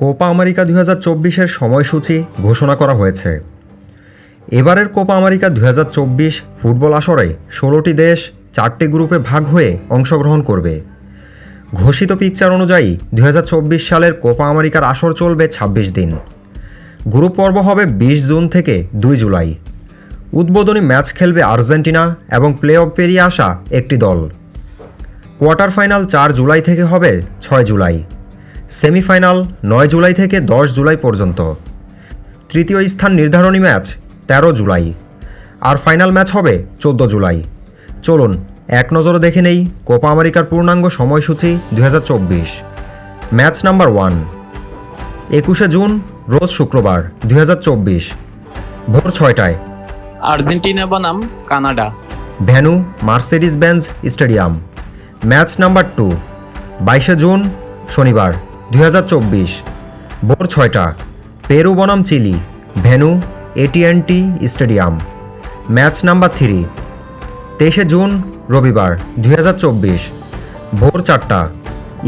Copa America দুই হাজার চব্বিশের সময়সূচি ঘোষণা করা হয়েছে। এবারের কোপা আমেরিকা দুই হাজার চব্বিশ ফুটবল আসরে ষোলোটি দেশ চারটি গ্রুপে ভাগ হয়ে অংশগ্রহণ করবে। ঘোষিত পিকচার অনুযায়ী দুই হাজার চব্বিশ সালের কোপা আমেরিকার আসর চলবে ২৬ দিন। গ্রুপ পর্ব হবে বিশ জুন থেকে দুই জুলাই। উদ্বোধনী ম্যাচ খেলবে আর্জেন্টিনা এবং প্লে অফ পেরিয়ে আসা একটি দল। কোয়ার্টার ফাইনাল চার জুলাই থেকে হবে ছয় জুলাই। সেমিফাইনাল নয় জুলাই থেকে দশ জুলাই পর্যন্ত। তৃতীয় স্থান নির্ধারণী ম্যাচ তেরো জুলাই। আর ফাইনাল ম্যাচ হবে চোদ্দ জুলাই। চলুন এক নজরে দেখে নেই কোপা আমেরিকার পূর্ণাঙ্গ সময়সূচি দু হাজার চব্বিশ। Match number one. একুশে জুন রোজ শুক্রবার দু হাজার চব্বিশ। ভোর ছয়টায়। আর্জেন্টিনা বনাম Canada. Venue Mercedes Benz stadium. Match number two. বাইশে জুন শনিবার। দুই হাজার চব্বিশ, ভোর ছয়টা, পেরু বনাম Chile, venue এটিএনটি stadium. Match number three, তেইশে জুন, রবিবার, দুই হাজার চব্বিশ, ভোর চারটা,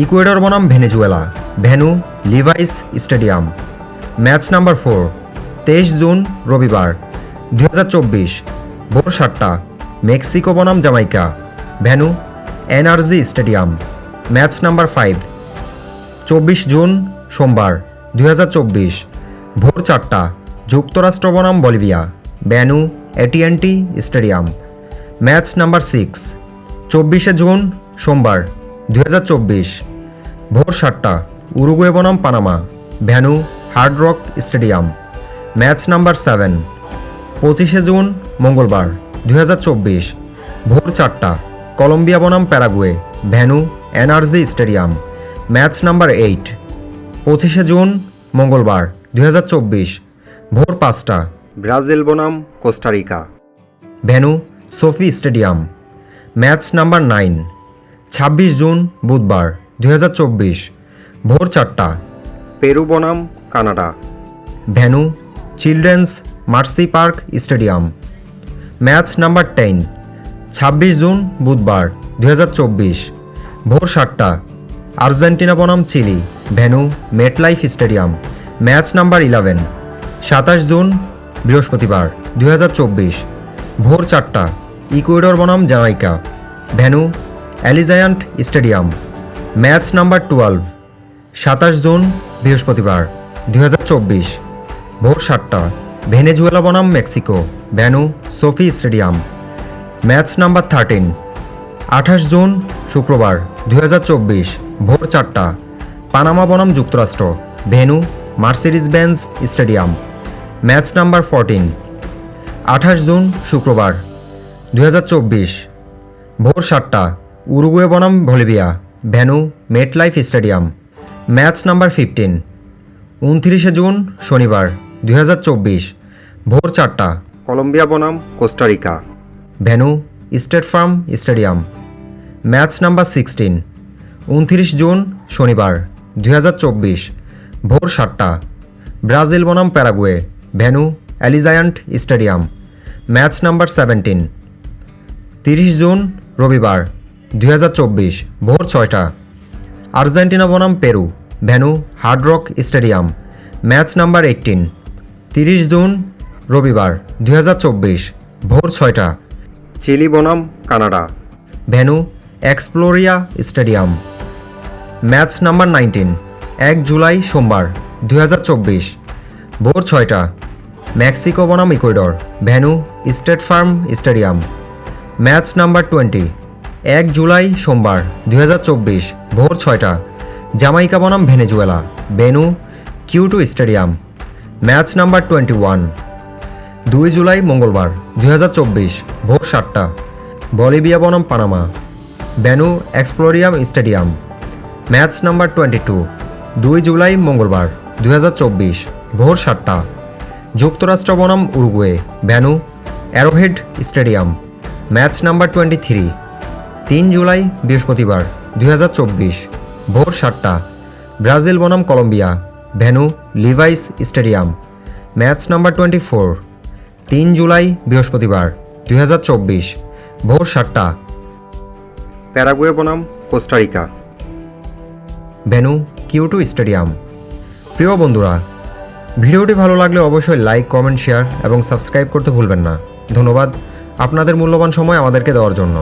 ইকুয়েডর বনাম Venezuela, venue Levi's stadium. Match number four, তেইশ জুন, রবিবার দু হাজার চব্বিশ, ভোর সাতটা, মেক্সিকো বনাম Jamaica, venue NRG stadium. Match number five চব্বিশ জুন, সোমবার, দুই হাজার চব্বিশ, ভোর চারটা, যুক্তরাষ্ট্র বনাম Bolivia, venue এটিএনটি stadium. Match number six, চব্বিশে জুন, সোমবার দু হাজার চব্বিশ, ভোর সাতটা, উরুগুয়ে বনাম Panama venue Hard Rock stadium. Match number seven, পঁচিশে জুন, মঙ্গলবার দু হাজার চব্বিশ, ভোর চারটা, কলম্বিয়া বনাম Paraguay venue NRG stadium. Match number eight পঁচিশে জুন মঙ্গলবার দুই হাজার চব্বিশ ভোর পাঁচটা। ব্রাজিল বনাম Costa Rica venue SoFi stadium. Match number nine ছাব্বিশ জুন বুধবার দু হাজার চব্বিশ ভোর চারটা। পেরু বনাম Canada. Venue Children's Mercy Park stadium. Match number ten ছাব্বিশ জুন বুধবার দু হাজার চব্বিশ ভোর সাতটা। আর্জেন্টিনা বনাম Chile, venue, MetLife stadium, match number eleven, সাতাশ জুন, বৃহস্পতিবার দু হাজার চব্বিশ, ভোর চারটা, ইকুয়েডর বনাম Jamaica, venue, Allegiant stadium, match number twelve, সাতাশ জুন, বৃহস্পতিবার দু হাজার চব্বিশ, ভোর সাতটা, ভেনেজুয়েলা বনাম Mexico venue SoFi stadium, match number thirteen, আঠাশ জুন, শুক্রবার দু হাজার চব্বিশ ভোর চারটা, পানামা বনাম যুক্তরাষ্ট্র, venue Mercedes Benz stadium. Match number fourteen, আঠাশ জুন, শুক্রবার দু হাজার চব্বিশ, ভোর সাতটা, উরুগুয়ে বনাম Bolivia venue MetLife stadium. Match number fifteen, উনত্রিশে জুন, শনিবার দু হাজার চব্বিশ, ভোর চারটা, কলম্বিয়া বনাম Costa Rica venue, State Farm stadium. Match number sixteen উনত্রিশ জুন, শনিবার দু হাজার চব্বিশ, ভোর সাতটা। ব্রাজিল বনাম Paraguay, venue Allegiant stadium, match number seventeen. তিরিশ জুন, রবিবার দু হাজার চব্বিশ, ভোর ছয়টা। আর্জেন্টিনা বনাম Peru, venue Hard Rock stadium, match number eighteen. তিরিশ জুন, রবিবার, দুই হাজার চব্বিশ, ভোর ছয়টা। চিলি বনাম Canada, venue Exploria stadium. Match number nineteen, এক জুলাই সোমবার দু হাজার চব্বিশ, ভোর ছয়টা, মেক্সিকো বনাম Ecuador, venue, State Farm stadium. Match number twenty, এক জুলাই সোমবার দু হাজার চব্বিশ, ভোর ছয়টা, জামাইকা বনাম Venezuela venue Q two stadium. Match number twenty one, দুই জুলাই মঙ্গলবার, দুই হাজার চব্বিশ, ভোর সাতটা, বলিভিয়া বনাম Panama venue Explorium stadium. Match number twenty two, দুই জুলাই মঙ্গলবার হাজার চব্বিশ, ভোর সাতটা। যুক্তরাষ্ট্র বনাম Uruguay, venue, Arrowhead stadium match number twenty three, তিন জুলাই বৃহস্পতিবার হাজার চব্বিশ, ভোর সাতটা। ব্রাজিল বনাম Colombia venue Levi's stadium match number twenty four, তিন জুলাই বৃহস্পতিবার দু হাজার চব্বিশ, ভোর সাতটা। প্যারাগুয়ে বনাম কোস্টারিকা। Venue কিউটু stadium. প্রিয় বন্ধুরা, ভিডিওটি ভালো লাগলে অবশ্যই লাইক, কমেন্ট, শেয়ার এবং সাবস্ক্রাইব করতে ভুলবেন না। ধন্যবাদ আপনাদের মূল্যবান সময় আমাদেরকে দেওয়ার জন্য।